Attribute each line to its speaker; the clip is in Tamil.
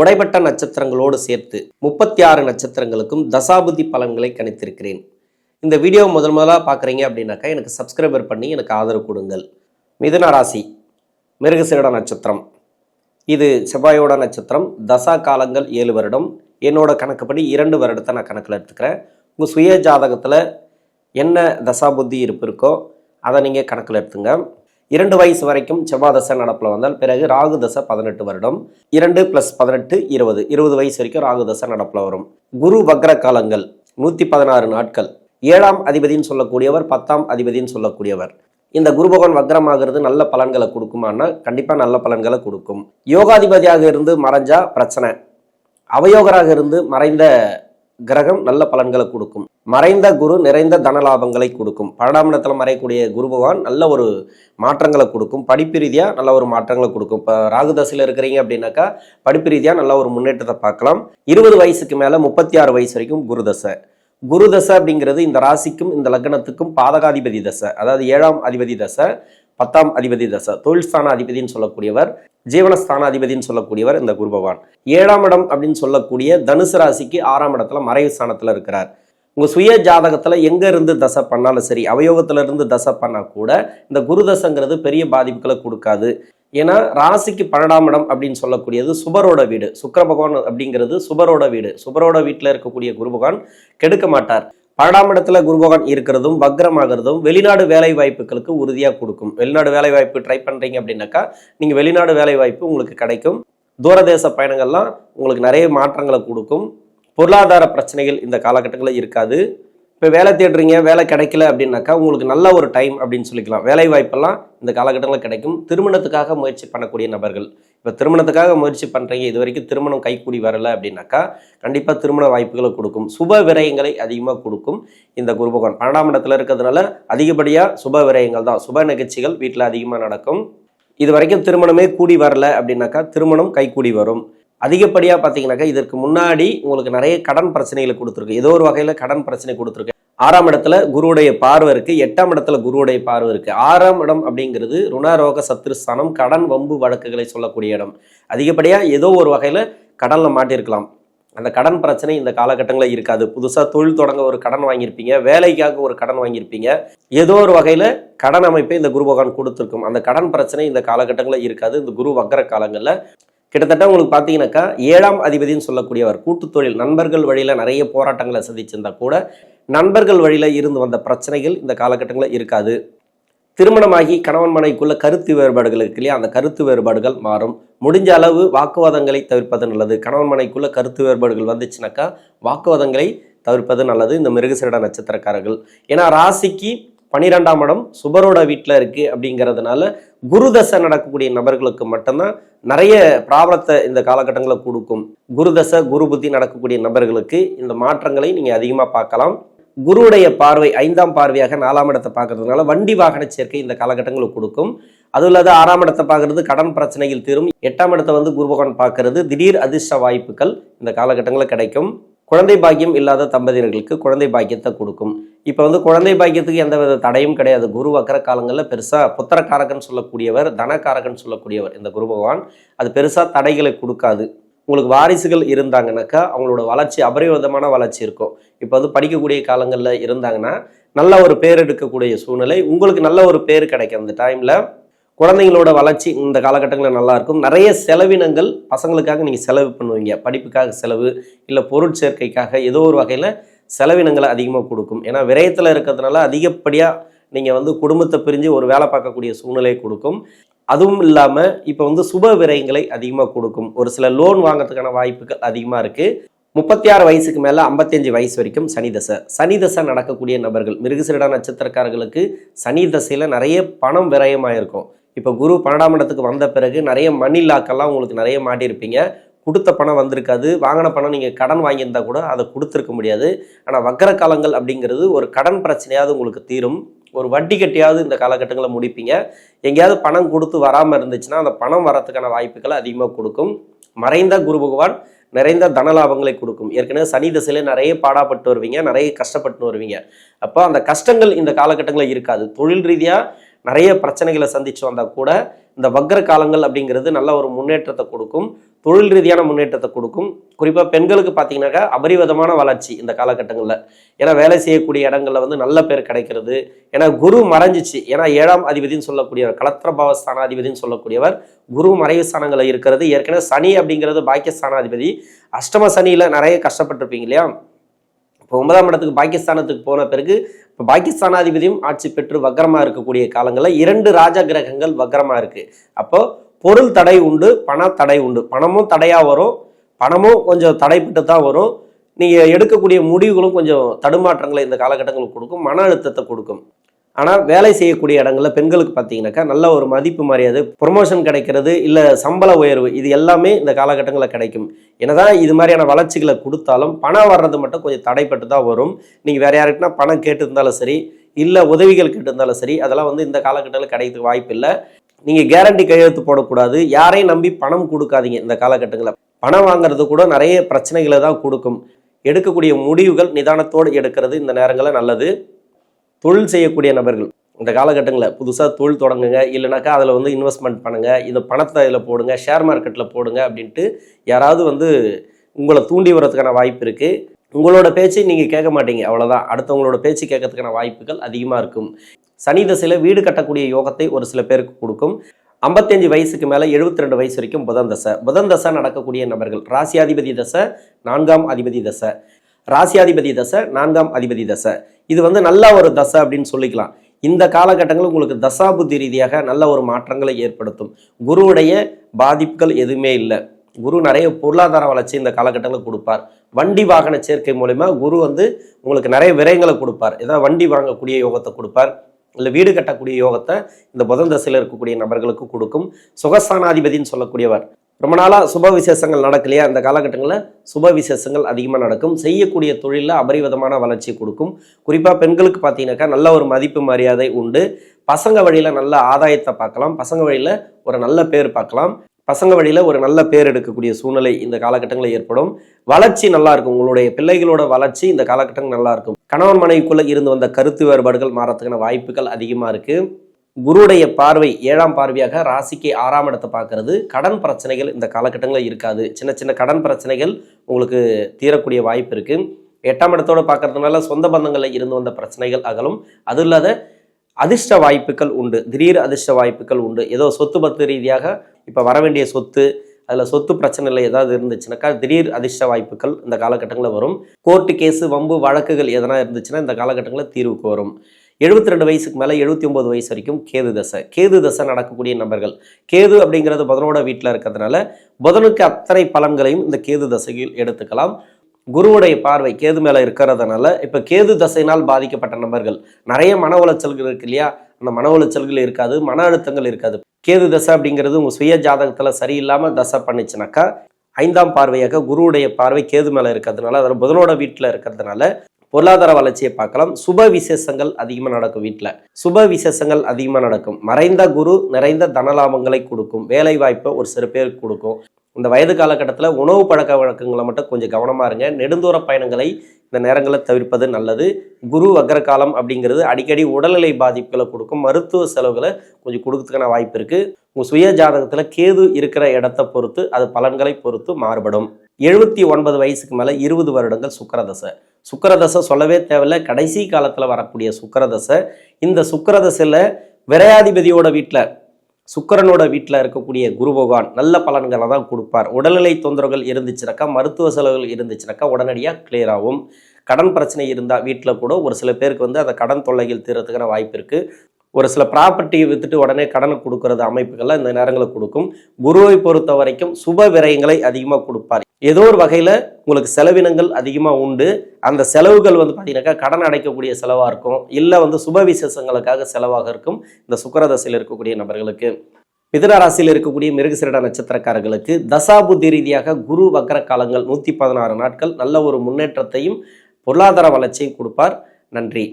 Speaker 1: உடைப்பட்ட நட்சத்திரங்களோடு சேர்த்து முப்பத்தி ஆறு நட்சத்திரங்களுக்கும் தசாபுதி பலன்களை கணித்திருக்கிறேன். இந்த வீடியோ முதல் முதலாக பார்க்குறீங்க அப்படின்னாக்கா எனக்கு சப்ஸ்கிரைபர் பண்ணி எனக்கு ஆதரவு கொடுங்கள். மிதுன ராசி மிருகசீட நட்சத்திரம். இது செவ்வாயோட நட்சத்திரம். தசா காலங்கள் ஏழு வருடம். என்னோட கணக்குப்படி இரண்டு வருடத்தை நான் கணக்கில் எடுத்துக்கிறேன். உங்கள் சுய ஜாதகத்தில் என்ன தசா புத்தி இருப்பு இருக்கோ அதை நீங்கள் கணக்கில் எடுத்துங்க. இரண்டு வயசு வரைக்கும் செவ்வாதசை நடப்பில் வந்தால் பிறகு ராகு தசை பதினெட்டு வருடம் இரண்டு ப்ளஸ் பதினெட்டு இருபது. இருபது வயசு வரைக்கும் ராகு தசை நடப்பில் வரும். குரு வக்ர காலங்கள் நூற்றி பதினாறு நாட்கள். ஏழாம் அதிபதின்னு சொல்லக்கூடியவர் பத்தாம் அதிபதின்னு சொல்லக்கூடியவர். இந்த குரு பகவான் வக்ரமாகிறது நல்ல பலன்களை கொடுக்குமான்னா கண்டிப்பாக நல்ல பலன்களை கொடுக்கும். யோகாதிபதியாக இருந்து மறைஞ்சா பிரச்சனை. அவயோகராக இருந்து மறைந்த கிரகம் நல்ல பலன்களை கொடுக்கும். மறைந்த குரு நிறைந்த தன லாபங்களை கொடுக்கும். பன்னெண்டாம் இடத்துல மறையக்கூடிய குரு பகவான் நல்ல ஒரு மாற்றங்களை கொடுக்கும். படிப்பு ரீதியாக நல்ல ஒரு மாற்றங்களை கொடுக்கும். இப்போ ராகுதசையில் இருக்கிறீங்க அப்படின்னாக்கா படிப்பு ரீதியாக நல்ல ஒரு முன்னேற்றத்தை பார்க்கலாம். இருபது வயசுக்கு மேலே முப்பத்தி ஆறு வயசு வரைக்கும் குரு தசை. குரு தசை அப்படிங்கிறது இந்த ராசிக்கும் இந்த லக்னத்துக்கும் பாதகாதிபதி தசை. அதாவது ஏழாம் அதிபதி தசை. பத்தாம் அதிபதி தசை. தொழில் ஸ்தான அதிபதினு சொல்லக்கூடியவர் ஜீவனஸ்தான அதிபதினு சொல்லக்கூடியவர் இந்த குரு பகவான். ஏழாம் இடம் அப்படின்னு சொல்லக்கூடிய தனுசு ராசிக்கு ஆறாம் இடத்துல மறைவு ஸ்தானத்தில் இருக்கிறார். உங்கள் சுய ஜாதகத்தில் எங்கே இருந்து தசை பண்ணாலும் சரி அவயோகத்திலிருந்து தசை பண்ணால் கூட இந்த குரு தசைங்கிறது பெரிய பாதிப்புகளை கொடுக்காது. ஏன்னா ராசிக்கு பன்னெண்டாம் இடம் அப்படின்னு சொல்லக்கூடியது சுபரோட வீடு. சுக்கர பகவான் அப்படிங்கிறது சுபரோட வீடு. சுபரோட வீட்டில் இருக்கக்கூடிய குரு பகவான் கெடுக்க மாட்டார். பன்னெண்டாம் இடத்துல குருபகவான் இருக்கிறதும் வக்ரமாகிறதும் வெளிநாடு வேலை வாய்ப்புகளுக்கு உறுதியாக கொடுக்கும். வெளிநாடு வேலை வாய்ப்பு ட்ரை பண்ணுறீங்க அப்படின்னாக்கா நீங்கள் வெளிநாடு வேலை வாய்ப்பு உங்களுக்கு கிடைக்கும். தூரதேச பயணங்கள்லாம் உங்களுக்கு நிறைய மாற்றங்களை கொடுக்கும். பொருளாதார பிரச்சனைகள் இந்த காலகட்டங்களில் இருக்காது. இப்போ வேலை தேடுறீங்க வேலை கிடைக்கல அப்படின்னாக்கா உங்களுக்கு நல்ல ஒரு டைம் அப்படின்னு சொல்லிக்கலாம். வேலை வாய்ப்பெல்லாம் இந்த காலகட்டங்களில் கிடைக்கும். திருமணத்துக்காக முயற்சி பண்ணக்கூடிய நபர்கள். இப்போ திருமணத்துக்காக முயற்சி பண்ணுறீங்க இது வரைக்கும் திருமணம் கைக்கூடி வரலை அப்படின்னாக்கா கண்டிப்பாக திருமண வாய்ப்புகளை கொடுக்கும். சுப விரயங்களை அதிகமாக கொடுக்கும் இந்த குரு பகவான் பன்னெண்டாம் இடத்துல இருக்கிறதுனால அதிகப்படியாக சுப விரயங்கள் தான். சுப நிகழ்ச்சிகள் வீட்டில் அதிகமாக நடக்கும். இது வரைக்கும் திருமணமே கூடி வரல அப்படின்னாக்கா திருமணம் கைக்கூடி வரும். அதிகப்படியாக பார்த்தீங்கன்னாக்கா இதற்கு முன்னாடி உங்களுக்கு நிறைய கடன் பிரச்சனைகளை கொடுத்துருக்கு. ஏதோ ஒரு வகையில் கடன் பிரச்சனை கொடுத்துருக்கு. ஆறாம் இடத்துல குருவுடைய பார்வை இருக்கு. எட்டாம் இடத்துல குருவுடைய பார்வை இருக்கு. ஆறாம் இடம் அப்படிங்கிறது ருணரோக சத்ருஸ்தானம் கடன் வம்பு வழக்குகளை சொல்லக்கூடிய இடம். அதிகப்படியாக ஏதோ ஒரு வகையில் கடனில் மாட்டியிருக்கலாம் அந்த கடன் பிரச்சனை இந்த காலகட்டங்களில் இருக்காது. புதுசாக தொழில் தொடங்க ஒரு கடன் வாங்கியிருப்பீங்க. வேலைக்காக ஒரு கடன் வாங்கியிருப்பீங்க. ஏதோ ஒரு வகையில் கடன் அமைப்பை இந்த குரு பகவான் கொடுத்துருக்கும். அந்த கடன் பிரச்சனை இந்த காலகட்டங்களில் இருக்காது. இந்த குரு வக்கர காலங்களில் கிட்டத்தட்ட உங்களுக்கு பார்த்தீங்கன்னாக்கா ஏழாம் அதிபதினு சொல்லக்கூடியவர் கூட்டு தொழில் நண்பர்கள் வழியில் நிறைய போராட்டங்களை சந்திச்சிருந்தா கூட நண்பர்கள் வழியில் இருந்து வந்த பிரச்சனைகள் இந்த காலகட்டங்களில் இருக்காது. திருமணமாகி கணவன் மனைக்குள்ள கருத்து வேறுபாடுகள் இருக்கு இல்லையா? அந்த கருத்து வேறுபாடுகள் மாறும். முடிஞ்ச அளவு வாக்குவாதங்களை தவிர்ப்பது நல்லது. கணவன் மனைக்குள்ள கருத்து வேறுபாடுகள் வந்துச்சுனாக்கா வாக்குவாதங்களை தவிர்ப்பது நல்லது. இந்த மிருகசீரட நட்சத்திரக்காரர்கள். ஏன்னா ராசிக்கு பனிரெண்டாம் இடம் சுபரோட வீட்டில் இருக்குது அப்படிங்கிறதுனால குரு தசை நடக்கக்கூடிய நபர்களுக்கு மட்டும்தான் நிறைய ப்ராப்ளத்தை இந்த காலகட்டங்களில் கொடுக்கும். குரு தசை குரு புத்தி நடக்கக்கூடிய நபர்களுக்கு இந்த மாற்றங்களை நீங்கள் அதிகமாக பார்க்கலாம். குருவுடைய பார்வை ஐந்தாம் பார்வையாக நாலாம் இடத்தை பார்க்கறதுனால வண்டி வாகன சேர்க்கை இந்த காலகட்டங்களுக்கு கொடுக்கும். அதுவும் இல்லாத ஆறாம் இடத்தை பார்க்கறது கடன் பிரச்சனையில் தீரும். எட்டாம் இடத்தை வந்து குரு பகவான் பார்க்கறது திடீர் அதிர்ஷ்ட வாய்ப்புகள் இந்த காலகட்டங்களில் கிடைக்கும். குழந்தை பாக்கியம் இல்லாத தம்பதியர்களுக்கு குழந்தை பாக்கியத்தை கொடுக்கும். இப்போ வந்து குழந்தை பாக்கியத்துக்கு எந்த வித தடையும் கிடையாது. குரு வக்கர காலங்களில் பெருசாக புத்திரக்காரகன் சொல்லக்கூடியவர் தனக்காரகன் சொல்லக்கூடியவர் இந்த குரு பகவான். அது பெருசாக தடைகளை கொடுக்காது. உங்களுக்கு வாரிசுகள் இருந்தாங்கனாக்கா அவங்களோட வளர்ச்சி அபரிவிதமான வளர்ச்சி இருக்கும். இப்போ வந்து படிக்கக்கூடிய காலங்களில் இருந்தாங்கன்னா நல்ல ஒரு பேர் எடுக்கக்கூடிய சூழ்நிலை உங்களுக்கு நல்ல ஒரு பேர் கிடைக்கும். அந்த டைமில் குழந்தைங்களோட வளர்ச்சி இந்த காலகட்டங்களில் நல்லாயிருக்கும் நிறைய செலவினங்கள் பசங்களுக்காக நீங்கள் செலவு பண்ணுவீங்க. படிப்புக்காக செலவு இல்லை பொருட்சேர்க்கைக்காக ஏதோ ஒரு வகையில் செலவினங்களை அதிகமாக கொடுக்கும். ஏன்னா விரயத்தில் இருக்கிறதுனால அதிகப்படியாக நீங்கள் வந்து குடும்பத்தை பிரிஞ்சு ஒரு வேலை பார்க்கக்கூடிய சூழ்நிலையை கொடுக்கும். அதுவும் இல்லாமல் இப்போ வந்து சுப விரயங்களை அதிகமாக கொடுக்கும். ஒரு சில லோன் வாங்கிறதுக்கான வாய்ப்புகள் அதிகமாக இருக்குது முப்பத்தி ஆறு வயசுக்கு மேலே ஐம்பத்தஞ்சு வயசு வரைக்கும் சனி தசை. சனி தசை நடக்கக்கூடிய நபர்கள் மிருகசிரடா நட்சத்திரக்காரர்களுக்கு சனி தசையில் நிறைய பணம் விரயமாக இருக்கும் இப்போ குரு பன்னெண்டாம் இடத்துக்கு வந்த பிறகு நிறைய மணி லாக்கெல்லாம் உங்களுக்கு நிறைய மாட்டியிருப்பீங்க. கொடுத்த பணம் வந்திருக்காது. வாங்கின பணம் நீங்கள் கடன் வாங்கியிருந்தா கூட அதை கொடுத்துருக்க முடியாது. ஆனால் வக்கர காலங்கள் அப்படிங்கிறது ஒரு கடன் பிரச்சனையாவது உங்களுக்கு தீரும். ஒரு வட்டி கட்டியாவது இந்த காலகட்டங்களில் முடிப்பீங்க. எங்கேயாவது பணம் கொடுத்து வராமல் இருந்துச்சுன்னா அந்த பணம் வரத்துக்கான வாய்ப்புகளை அதிகமாக கொடுக்கும். மறைந்த குரு பகவான் நிறைந்த தனலாபங்களை கொடுக்கும். ஏற்கனவே சனி திசையில நிறைய பாடாப்பட்டு வருவீங்க நிறைய கஷ்டப்பட்டு வருவீங்க. அப்போ அந்த கஷ்டங்கள் இந்த காலகட்டங்களில் இருக்காது. தொழில் ரீதியாக நிறைய பிரச்சனைகளை சந்திச்சு வந்தால் கூட இந்த வக்ர காலங்கள் அப்படிங்கிறது நல்ல ஒரு முன்னேற்றத்தை கொடுக்கும் தொழில் ரீதியான முன்னேற்றத்தை கொடுக்கும். குறிப்பாக பெண்களுக்கு பார்த்தீங்கன்னாக்கா அபரிவிதமான வளர்ச்சி இந்த காலகட்டங்களில். ஏன்னா வேலை செய்யக்கூடிய இடங்களில் வந்து நல்ல பேர் கிடைக்கிறது. ஏன்னா குரு மறைஞ்சிச்சு. ஏன்னா ஏழாம் அதிபதினு சொல்லக்கூடியவர் கலத்திரபாவ ஸ்தானாதிபதினு சொல்லக்கூடியவர் குரு மறைவு ஸ்தானங்களில் இருக்கிறது. ஏற்கனவே சனி அப்படிங்கிறது பாக்கிய ஸ்தானாதிபதி அஷ்டம சனியில் நிறைய கஷ்டப்பட்டிருப்பீங்க இல்லையா? இப்போ ஒன்பதாம் இடத்துக்கு பாகிஸ்தானத்துக்கு போன பிறகு இப்போ பாகிஸ்தானாதிபதியும் ஆட்சி பெற்று வக்கரமாக இருக்கக்கூடிய காலங்களில் இரண்டு ராஜ கிரகங்கள் வக்கரமாக இருக்குது அப்போ பொருள் தடை உண்டு பண தடை உண்டு. பணமும் தடையாக வரும் பணமும் கொஞ்சம் தடைப்பட்டு தான் வரும். நீங்கள் எடுக்கக்கூடிய முடிவுகளும் கொஞ்சம் தடுமாற்றங்களை இந்த காலகட்டங்களுக்கு கொடுக்கும் மன அழுத்தத்தை கொடுக்கும். ஆனால் வேலை செய்யக்கூடிய இடங்களில் பெண்களுக்கு பார்த்தீங்கன்னாக்கா நல்ல ஒரு மதிப்பு மரியாதை ப்ரொமோஷன் கிடைக்கிறது இல்லை சம்பள உயர்வு இது எல்லாமே இந்த காலகட்டங்களில் கிடைக்கும். என்னதான் இது மாதிரியான வளர்ச்சிகளை கொடுத்தாலும் பணம் வர்றது மட்டும் கொஞ்சம் தடைப்பட்டு தான் வரும். நீங்கள் வேற யாருக்குன்னா பணம் கேட்டு இருந்தாலும் சரி இல்லை உதவிகள் கேட்டு இருந்தாலும் சரி அதெல்லாம் வந்து இந்த காலகட்டத்தில் கிடைக்கிறதுக்கு வாய்ப்பு இல்லை. நீங்கள் கேரண்டி கையெழுத்து போடக்கூடாது. யாரையும் நம்பி பணம் கொடுக்காதீங்க இந்த காலகட்டங்களில். பணம் வாங்குறது கூட நிறைய பிரச்சனைகளை தான் கொடுக்கும். எடுக்கக்கூடிய முடிவுகள் நிதானத்தோடு எடுக்கிறது இந்த நேரங்களில் நல்லது. தொழில் செய்யக்கூடிய நபர்கள். இந்த காலகட்டங்களில் புதுசாக தொழில் தொடங்குங்க இல்லைனாக்கா அதில் வந்து இன்வெஸ்ட்மெண்ட் பண்ணுங்கள் இந்த பணத்தை இதில் போடுங்க ஷேர் மார்க்கெட்டில் போடுங்க அப்படின்ட்டு யாராவது வந்து உங்களை தூண்டி வரதுக்கான வாய்ப்பு இருக்குது உங்களோட பேச்சு நீங்கள் கேட்க மாட்டீங்க அவ்வளோதான் அடுத்தவங்களோட பேச்சு கேட்கறதுக்கான வாய்ப்புகள் அதிகமாக இருக்கும். சனி தசையில் வீடு கட்டக்கூடிய யோகத்தை ஒரு சில பேருக்கு கொடுக்கும். ஐம்பத்தஞ்சு வயசுக்கு மேலே 72 ரெண்டு வயசு வரைக்கும் புதன் தசை. புதன் தசை நடக்கக்கூடிய நபர்கள் ராசியாதிபதி தசை நான்காம் அதிபதி தசை. ராசியாதிபதி தசை நான்காம் அதிபதி தசை. இது வந்து நல்ல ஒரு தசை அப்படின்னு சொல்லிக்கலாம். இந்த காலகட்டங்கள் உங்களுக்கு தசாபுத்தி ரீதியாக நல்ல ஒரு மாற்றங்களை ஏற்படுத்தும். குருவுடைய பாதிப்புகள் எதுவுமே இல்லை. குரு நிறைய பொருளாதார வளர்ச்சி இந்த காலகட்டங்களில் கொடுப்பார். வண்டி வாகன சேர்க்கை மூலயமா குரு வந்து உங்களுக்கு நிறைய விரயங்களை கொடுப்பார். ஏதாவது வண்டி வாங்கக்கூடிய யோகத்தை கொடுப்பார். இல்லை வீடு கட்டக்கூடிய யோகத்தை இந்த புதன் தசையில் இருக்கக்கூடிய நபர்களுக்கு கொடுக்கும். சுகஸ்தானாதிபதினு சொல்லக்கூடியவர். ரொம்ப நாளாக சுப விசேஷங்கள் நடக்கலையா? இந்த காலகட்டங்களில் சுப விசேஷங்கள் அதிகமாக நடக்கும். செய்யக்கூடிய தொழிலில் அபரிவிதமான வளர்ச்சி கொடுக்கும். குறிப்பாக பெண்களுக்கு பார்த்தீங்கன்னாக்கா நல்ல ஒரு மதிப்பு மரியாதை உண்டு. பசங்க வழியில் நல்ல ஆதாயத்தை பார்க்கலாம். பசங்க வழியில் ஒரு நல்ல பேர் பார்க்கலாம். பசங்க வழியில் ஒரு நல்ல பேர் எடுக்கக்கூடிய சூழ்நிலை இந்த காலகட்டங்களில் ஏற்படும். வளர்ச்சி நல்லா இருக்கும். உங்களுடைய பிள்ளைகளோட வளர்ச்சி இந்த காலகட்டங்கள் நல்லா இருக்கும். கணவன் மனைவிக்குள்ளே இருந்து வந்த கருத்து வேறுபாடுகள் மாறத்துக்கான வாய்ப்புகள் அதிகமாக இருக்குது குருடைய பார்வை ஏழாம் பார்வையாக ராசிக்கு ஆறாம் இடத்தை பார்க்கறது. கடன் பிரச்சனைகள் இந்த காலகட்டங்களில் இருக்காது. சின்ன சின்ன கடன் பிரச்சனைகள் உங்களுக்கு தீரக்கூடிய வாய்ப்பு இருக்கு. எட்டாம் இடத்தோட பார்க்கறதுனால சொந்த பந்தங்களில் இருந்து வந்த பிரச்சனைகள் அகலும். அது இல்லாத அதிர்ஷ்ட வாய்ப்புகள் உண்டு. திடீர் அதிர்ஷ்ட வாய்ப்புகள் உண்டு. ஏதோ சொத்து பத்து ரீதியாக இப்போ வர வேண்டிய சொத்து அதில் சொத்து பிரச்சனையில் ஏதாவது இருந்துச்சுனாக்கா திடீர் அதிர்ஷ்ட வாய்ப்புகள் இந்த காலகட்டங்களில் வரும். கோர்ட்டு கேஸு வம்பு வழக்குகள் எதனா இருந்துச்சுன்னா இந்த காலகட்டங்களில் தீர்வுக்கு வரும். எழுபத்தி ரெண்டு வயசுக்கு மேலே எழுபத்தி ஒம்பது வயசு வரைக்கும் கேது தசை. கேது தசை நடக்கக்கூடிய நபர்கள். கேது அப்படிங்கிறது புதனோட வீட்டில் இருக்கிறதுனால புதனுக்கு அத்தனை பலன்களையும் இந்த கேது தசையில் எடுத்துக்கலாம். குருவுடைய பார்வை கேது மேலே இருக்கிறதுனால இப்போ கேது தசையினால் பாதிக்கப்பட்ட நபர்கள். நிறைய மன உளைச்சல்கள் இருக்கு இல்லையா? அந்த மன உளைச்சல்கள் இருக்காது மன அழுத்தங்கள் இருக்காது. கேது தசை அப்படிங்கிறது உங்கள் சுய ஜாதகத்தில் சரியில்லாமல் தசை பண்ணிச்சுனாக்கா ஐந்தாம் பார்வையாக குருவுடைய பார்வை கேது மேலே இருக்கிறதுனால அதில் புதனோட வீட்டில் இருக்கிறதுனால பொருளாதார வளர்ச்சியை பார்க்கலாம். சுப விசேஷங்கள் அதிகமாக நடக்கும் வீட்டில் சுப விசேஷங்கள் அதிகமாக நடக்கும். மறைந்த குரு நிறைந்த தனலாபங்களை கொடுக்கும். வேலை வாய்ப்பை ஒரு சில பேருக்கு கொடுக்கும். இந்த வயது காலகட்டத்தில் உணவு பழக்க வழக்கங்களை மட்டும் கொஞ்சம் கவனமாக இருங்க. நெடுந்தூர பயணங்களை இந்த நேரங்களை தவிர்ப்பது நல்லது. குரு வக்ரகாலம் அப்படிங்கிறது அடிக்கடி உடல்நிலை பாதிப்புகளை கொடுக்கும். மருத்துவ செலவுகளை கொஞ்சம் கொடுக்கறதுக்கான வாய்ப்பு இருக்குது உங்கள் சுய ஜாதகத்தில் கேது இருக்கிற இடத்தை பொறுத்து அது பலன்களை பொறுத்து மாறுபடும். எழுபத்தி ஒன்பது வயசுக்கு மேலே இருபது வருடங்கள் சுக்கரதசை. சுக்கரதசை சொல்லவே தேவையில்ல. கடைசி காலத்தில் வரக்கூடிய சுக்கரதசை. இந்த சுக்கரதசையில் விரையாதிபதியோட வீட்டில் சுக்கரனோட வீட்டில் இருக்கக்கூடிய குரு பகவான் நல்ல பலன்களை தான் கொடுப்பார். உடல்நிலை தொந்தரவுகள் இருந்துச்சுனாக்கா மருத்துவ செலவுகள் இருந்துச்சுனாக்கா உடனடியாக கிளியர் ஆகும். கடன் பிரச்சனை இருந்தால் வீட்டில் கூட ஒரு சில பேருக்கு வந்து அந்த கடன் தொல்லைகள் தீர்றதுக்கான வாய்ப்பு இருக்குது ஒரு சில ப்ராப்பர்ட்டியை வித்துட்டு உடனே கடனை கொடுக்கறது அமைப்புகள்லாம் இந்த நேரங்களில் கொடுக்கும். குருவை பொறுத்த வரைக்கும் சுப விரயங்களை அதிகமாக கொடுப்பார். ஏதோ ஒரு வகையில் உங்களுக்கு செலவினங்கள் அதிகமாக உண்டு. அந்த செலவுகள் வந்து பார்த்தீங்கன்னாக்கா கடன் அடைக்கக்கூடிய செலவாக இருக்கும். இல்லை வந்து சுப விசேஷங்களுக்காக செலவாக இருக்கும். இந்த சுக்கரதசையில் இருக்கக்கூடிய நபர்களுக்கு. மிதனராசியில் இருக்கக்கூடிய மிருகசிரட நட்சத்திரக்காரர்களுக்கு தசாபுத்தி ரீதியாக குரு வக்கர காலங்கள் நூற்றி பதினாறு நாட்கள் நல்ல ஒரு முன்னேற்றத்தையும் பொருளாதார வளர்ச்சியும் கொடுப்பார். நன்றி.